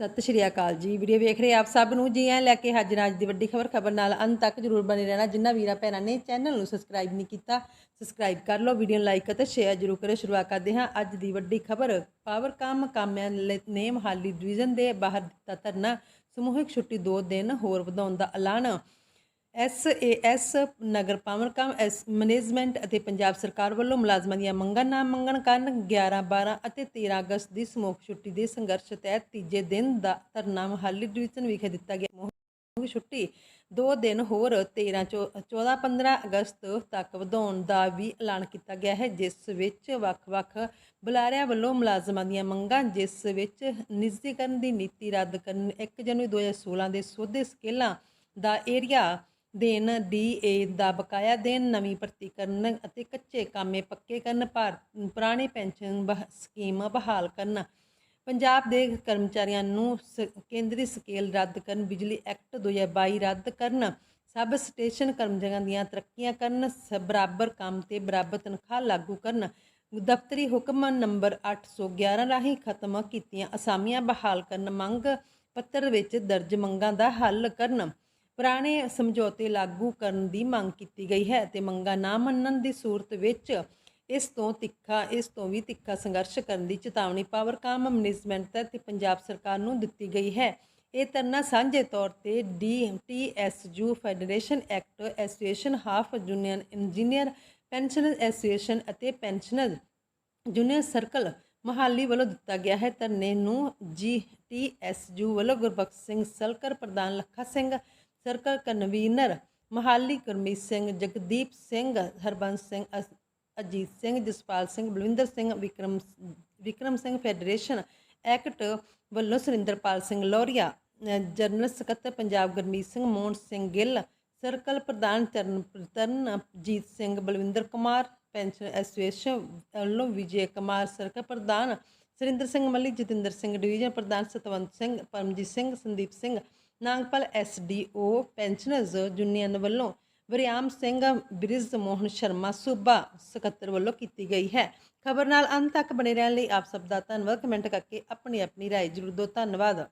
ਸਤਿ ਸ਼੍ਰੀ ਅਕਾਲ ਜੀ। ਵੀਡੀਓ ਵੇਖ ਰਹੇ ਆਪ ਸਭ ਨੂੰ। ਜੀ ਐ ਲੈ ਕੇ ਹਾਜ਼ਰ ਅੱਜ ਦੀ ਵੱਡੀ ਖਬਰ ਖਬਰ ਨਾਲ ਅੰਤ ਤੱਕ ਜਰੂਰ ਬਣੇ ਰਹਿਣਾ। ਜਿੰਨਾ ਵੀਰਾਂ ਭੈਣਾਂ ਨੇ ਚੈਨਲ ਨੂੰ ਸਬਸਕ੍ਰਾਈਬ ਨਹੀਂ ਕੀਤਾ, ਸਬਸਕ੍ਰਾਈਬ ਕਰ ਲਓ। ਵੀਡੀਓ ਨੂੰ ਲਾਈਕ ਅਤੇ ਸ਼ੇਅਰ ਜਰੂਰ ਕਰੋ ਸ਼ੁਰੂਆਤ ਕਰਦੇ ਹਾਂ ਅੱਜ ਦੀ ਵੱਡੀ ਖਬਰ। ਪਾਵਰਕਾਮ ਕਾਮਿਆਂ ਨੇ ਮਹਾਲੀ ਡਿਵੀਜ਼ਨ ਦੇ ਬਾਹਰ ਦਿੱਤਾ ਧਰਨਾ। ਸਮੂਹਿਕ ਛੁੱਟੀ 2 ਦਿਨ ਹੋਰ ਵਧਾਉਣ ਦਾ ਐਲਾਨ। ਐਸਏਐਸ ਨਗਰ ਪਾਵਰ ਕਾਮ ਐਸ ਮੈਨੇਜਮੈਂਟ ਅਤੇ ਪੰਜਾਬ ਸਰਕਾਰ ਵੱਲੋਂ ਮੁਲਾਜ਼ਮਾਂ ਦੀਆਂ ਮੰਗਾਂ ਨਾ ਮੰਗਣ ਕਾਰਨ 11 12 ਅਤੇ 13 ਅਗਸਤ ਦੀ ਸਮੂਹ ਛੁੱਟੀ ਦੇ ਸੰਘਰਸ਼ ਤਹਿਤ ਤੀਜੇ ਦਿਨ ਦਾ ਧਰਨਾ ਮਹਾਲੀ ਡਿਵੀਜ਼ਨ ਵਿਖੇ ਦਿੱਤਾ ਗਿਆ। ਸਮੂਹ ਛੁੱਟੀ ਦੋ ਦਿਨ ਹੋਰ 13 14 15 ਅਗਸਤ ਤੱਕ ਵਧਾਉਣ ਦਾ ਵੀ ਐਲਾਨ ਕੀਤਾ ਗਿਆ ਹੈ, ਜਿਸ ਵਿੱਚ ਵੱਖ-ਵੱਖ ਬੁਲਾਰਿਆਂ ਵੱਲੋਂ ਮੁਲਾਜ਼ਮਾਂ ਦੀਆਂ ਮੰਗਾਂ, ਜਿਸ ਵਿੱਚ ਨਿੱਜੀਕਰਨ ਦੀ ਨੀਤੀ ਰੱਦ ਕਰਨ 1 ਜਨਵਰੀ 2016 ਦੇ ਸੋਧੇ ਸਕੇਲਾਂ ਦਾ ਏਰੀਆ ਦੇਣ ਡੀਏ ਦਾ ਬਕਾਇਆ ਦੇਣ ਨਵੀਂ ਭਰਤੀ ਕਰਨ ਅਤੇ ਕੱਚੇ ਕਾਮੇ ਪੱਕੇ ਕਰਨ, ਭਾਰ, ਪੁਰਾਣੇ ਪੈਨਸ਼ਨ ਬਹ- ਸਕੀਮ ਬਹਾਲ ਕਰਨ। ਪੰਜਾਬ ਦੇ ਕਰਮਚਾਰੀਆਂ ਨੂੰ ਸ- ਕੇਂਦਰੀ ਸਕੇਲ ਰੱਦ ਕਰਨ, ਬਿਜਲੀ ਐਕਟ 2022 ਰੱਦ ਕਰਨ। ਸਬ ਸਟੇਸ਼ਨ ਕਰਮਚਾਰੀਆਂ ਦੀਆਂ ਤਰੱਕੀਆਂ ਕਰਨ, ਸ- ਬਰਾਬਰ ਕੰਮ ਤੇ ਬਰਾਬਰ ਤਨਖਾਹ ਲਾਗੂ ਕਰਨ। ਦਫ਼ਤਰੀ ਹੁਕਮ ਨੰਬਰ 811 ਰਾਹੀਂ ਖਤਮ ਕੀਤੀਆਂ ਅਸਾਮੀਆਂ ਬਹਾਲ ਕਰਨ, ਮੰਗ ਪੱਤਰ ਵਿੱਚ ਦਰਜ ਮੰਗਾਂ ਦਾ ਹੱਲ ਕਰਨ। ਪੁਰਾਣੇ ਸਮਝੌਤੇ ਲਾਗੂ ਕਰਨ ਦੀ ਮੰਗ ਕੀਤੀ ਗਈ ਹੈ ਤੇ ਮੰਗਾਂ ਨਾ ਮੰਨਣ ਦੀ ਸੂਰਤ ਵਿੱਚ ਇਸ ਤੋਂ ਤਿੱਖਾ, ਇਸ ਤੋਂ ਵੀ ਤਿੱਖਾ ਸੰਘਰਸ਼ ਕਰਨ ਦੀ ਚੇਤਾਵਨੀ ਪਾਵਰਕਾਮ ਮੈਨੇਜਮੈਂਟ ਤਹਿਤ ਪੰਜਾਬ ਸਰਕਾਰ ਨੂੰ ਦਿੱਤੀ ਗਈ ਹੈ। ਇਹ ਧਰਨਾ ਸਾਂਝੇ ਤੌਰ ਤੇ DTSU federation act, association of junior engineer pensioner association ਅਤੇ ਪੈਨਸ਼ਨਰ ਜੂਨੀਅਰ ਸਰਕਲ ਮਹਾਲੀ ਵੱਲੋਂ ਦਿੱਤਾ ਗਿਆ ਹੈ। ਧਰਨੇ ਨੂੰ ਜੀਟੀਐਸਯੂ ਵੱਲੋਂ ਗੁਰਬਖਸ਼ ਸਿੰਘ ਸਲਕਰ, ਪ੍ਰਧਾਨ Lakha Singh circle convener Mohali Gurmeet Singh Jagdeep Singh Harbans Singh Ajit Singh Jaspal Singh Balwinder Singh Vikram Vikram Singh federation act ਵੱਲੋਂ ਸੁਰਿੰਦਰਪਾਲ ਸਿੰਘ ਲੋਰੀਆ ਜਨਰਲ ਸਕੱਤਰ ਪੰਜਾਬ ਗੁਰਮੀਤ ਸਿੰਘ ਮੋਹਨ ਸਿੰਘ ਗਿੱਲ ਸਰਕਲ ਪ੍ਰਧਾਨ ਚਰਨ ਤਰਨਜੀਤ ਸਿੰਘ ਬਲਵਿੰਦਰ ਕੁਮਾਰ ਪੈਨਸ਼ਨ ਐਸੋਸੀਏਸ਼ਨ ਵੱਲੋਂ ਵਿਜੇ ਕੁਮਾਰ ਸਰਕਲ ਪ੍ਰਧਾਨ ਸੁਰਿੰਦਰ ਸਿੰਘ ਮੱਲੀ ਜਤਿੰਦਰ ਸਿੰਘ ਡਿਵੀਜ਼ਨ ਪ੍ਰਧਾਨ Satwant Singh Paramjit Singh Sandeep Singh Nagpal SDO pensioners union ਵੱਲੋਂ ਵਰਿਆਮ ਸਿੰਘ ਬ੍ਰਿਜ ਮੋਹਨ ਸ਼ਰਮਾ ਸੂਬਾ ਸਕੱਤਰ ਵੱਲੋਂ ਕੀਤੀ ਗਈ ਹੈ ਖਬਰ ਨਾਲ ਅੰਤ ਤੱਕ ਬਣੇ ਰਹਿਣ ਲਈ ਆਪ ਸਭ ਦਾ ਧੰਨਵਾਦ ਕਮੈਂਟ ਕਰਕੇ ਆਪਣੀ ਆਪਣੀ رائے ਜ਼ਰੂਰ ਦਿਓ ਧੰਨਵਾਦ